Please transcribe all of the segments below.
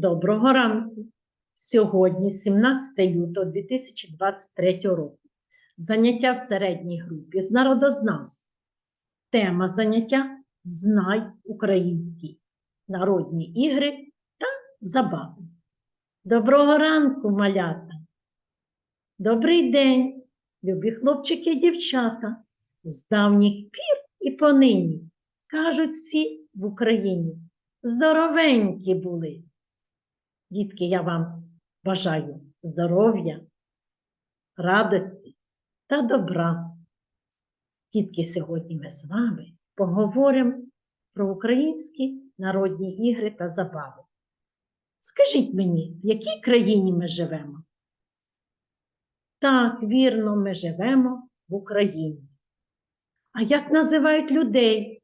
Доброго ранку! Сьогодні, 17 лютого 2023 року, заняття в середній групі з народознавства. Тема заняття Знай українські народні ігри та забави. Доброго ранку, малята! Добрий день, любі хлопчики і дівчата! З давніх пір і понині кажуть всі в Україні. Здоровенькі були. Дітки, я вам бажаю здоров'я, радості та добра. Дітки, сьогодні ми з вами поговоримо про українські народні ігри та забави. Скажіть мені, в якій країні ми живемо? Так, вірно, ми живемо в Україні. А як називають людей,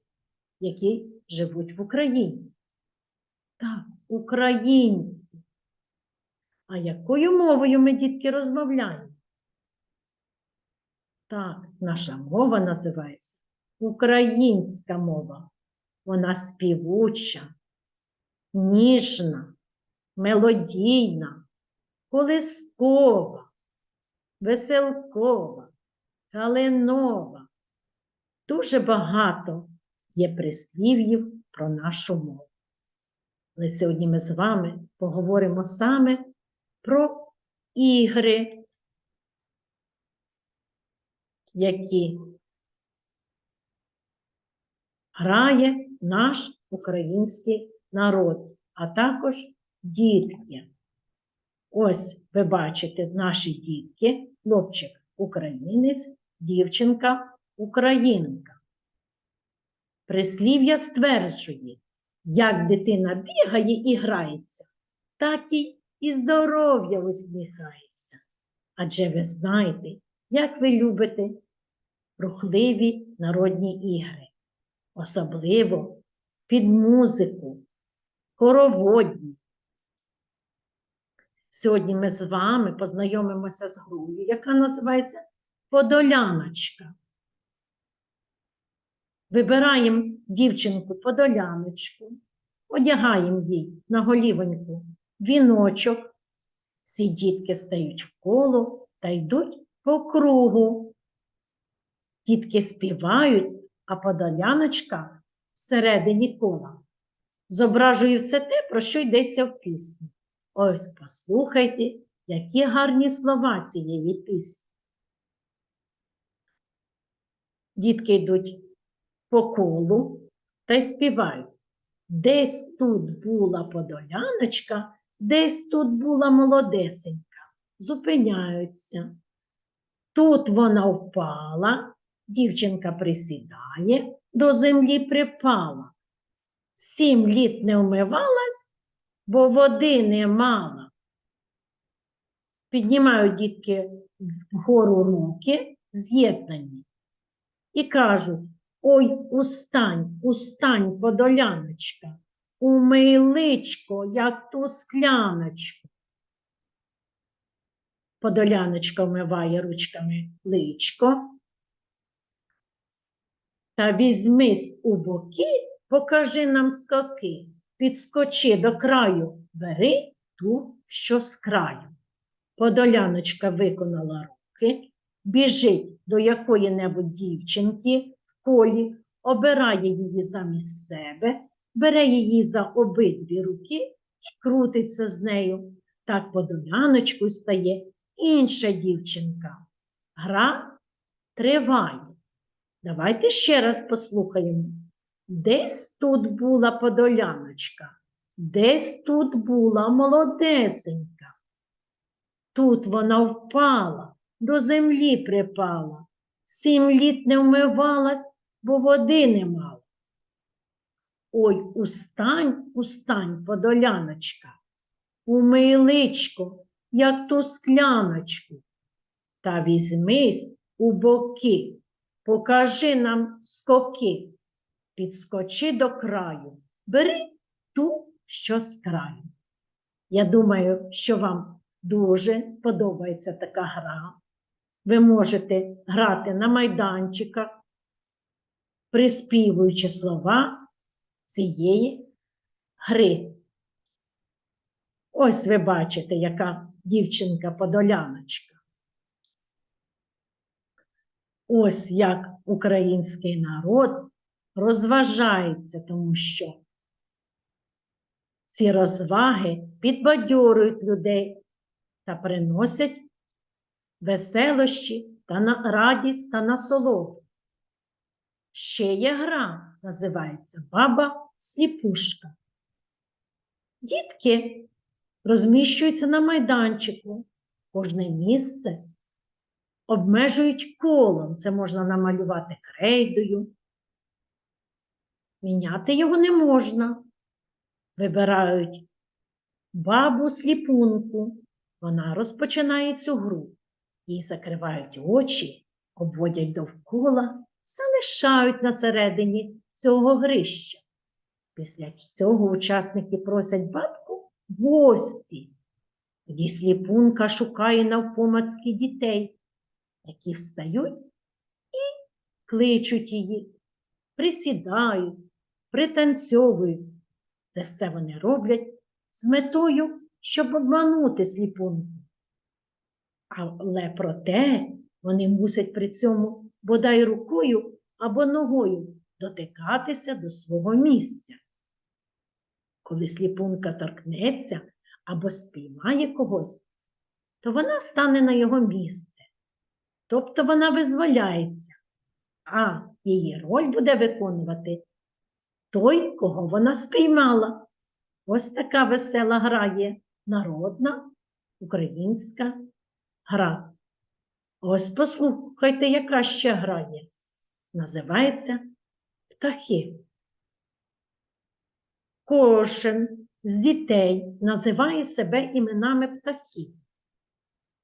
які живуть в Україні? Так, українці. А якою мовою ми, дітки, розмовляємо? Так, наша мова називається українська мова. Вона співуча, ніжна, мелодійна, колискова, веселкова, калинова. Дуже багато є прислів'їв про нашу мову. Але сьогодні ми з вами поговоримо саме про ігри, які грає наш український народ, а також дітки. Ось ви бачите наші дітки, хлопчик українець, дівчинка українка. Прислів'я стверджує, як дитина бігає і грається, так і, і здоров'я усміхається. Адже ви знаєте, як ви любите рухливі народні ігри, особливо під музику, хороводні. Сьогодні ми з вами познайомимося з грою, яка називається Подоляночка. Вибираємо дівчинку подоляночку, одягаємо їй на голівоньку віночок. Всі дітки стають в коло та йдуть по кругу. Дітки співають, а подоляночка всередині кола зображує все те, про що йдеться в пісні. Ось послухайте, які гарні слова цієї пісні. Дітки йдуть по колу та й співають. Десь тут була подоляночка, десь тут була молодесенька. Зупиняються. Тут вона впала, дівчинка присідає, до землі припала. Сім літ не вмивалась, бо води не мала. Піднімають дітки вгору руки, з'єднані, і кажуть Ой, устань, устань, подоляночка, умий личко, як ту скляночку. Подоляночка вмиває ручками личко. Та візьмись у боки, покажи нам скоки, підскочи до краю, бери ту, що з краю. Подоляночка виконала руки, біжить до якої-небудь дівчинки полі, обирає її замість себе, бере її за обидві руки і крутиться з нею. Так подоляночку стає інша дівчинка. Гра триває. Давайте ще раз послухаємо. Десь тут була подоляночка, десь тут була молодесенька. Тут вона впала, до землі припала, сім літ не вмивалась, бо води не. Ой, устань, устань, подоляночка, умий личко, як ту скляночку, та візьмись у боки, покажи нам скоки, підскочи до краю, бери ту, що з краю. Я думаю, що вам дуже сподобається така гра. Ви можете грати на майданчиках, приспівуючи слова цієї гри. Ось ви бачите, яка дівчинка подоляночка. Ось як український народ розважається, тому що ці розваги підбадьорюють людей та приносять веселощі та радість та насолоду. Ще є гра, називається Баба Сліпушка. Дітки розміщуються на майданчику. Кожне місце обмежують колом. Це можна намалювати крейдою. Міняти його не можна. Вибирають бабу сліпунку. Вона розпочинає цю гру. Їй закривають очі, обводять довкола, залишають на середині цього грища. Після цього учасники просять бабку в гості. Тоді сліпунка шукає навпомацьки дітей, які встають і кличуть її, присідають, пританцьовують. Це все вони роблять з метою, щоб обманути сліпунку. Але проте вони мусять при цьому бодай рукою або ногою дотикатися до свого місця. Коли сліпунка торкнеться або спіймає когось, то вона стане на його місце. Тобто вона визволяється, а її роль буде виконувати той, кого вона спіймала. Ось така весела гра є народна українська гра. Ось послухайте, яка ще гра. Називається птахи. Кожен з дітей називає себе іменами птахів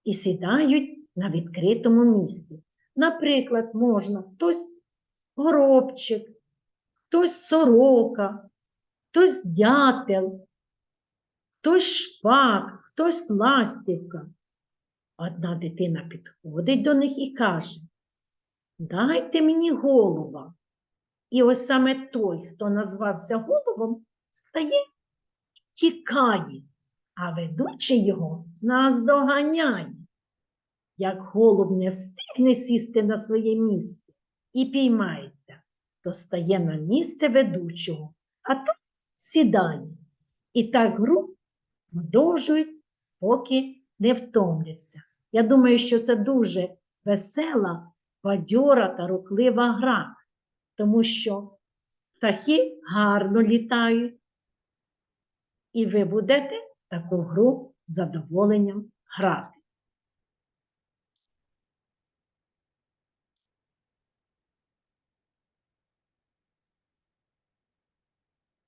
і сідають на відкритому місці. Наприклад, можна хтось горобчик, хтось сорока, хтось дятел, хтось шпак, хтось ластівка. Одна дитина підходить до них і каже: Дайте мені голуба. І ось саме той, хто назвався голубом, стає і тікає, а ведучий його наздоганяє. Як голуб не встигне сісти на своє місце і піймається, то стає на місце ведучого, а то сідає. І так гру продовжують, поки не втомляться. Я думаю, що це дуже весела, бадьора та руклива гра, тому що птахи гарно літають, і ви будете таку гру з задоволенням грати.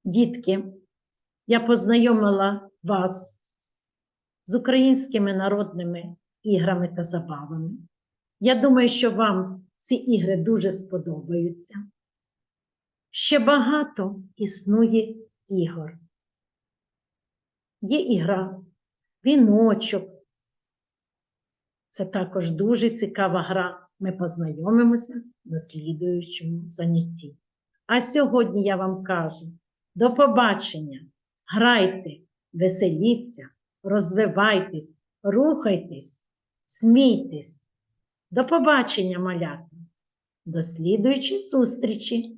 Дітки, я познайомила вас з українськими народними іграми та забавами. Я думаю, що вам ці ігри дуже сподобаються. Ще багато існує ігор. Є ігра, віночок. Це також дуже цікава гра. Ми познайомимося на слідуючому занятті. А сьогодні я вам кажу: до побачення! Грайте, веселіться, розвивайтесь, рухайтесь, смійтесь. До побачення, малята! До слідуючої зустрічі!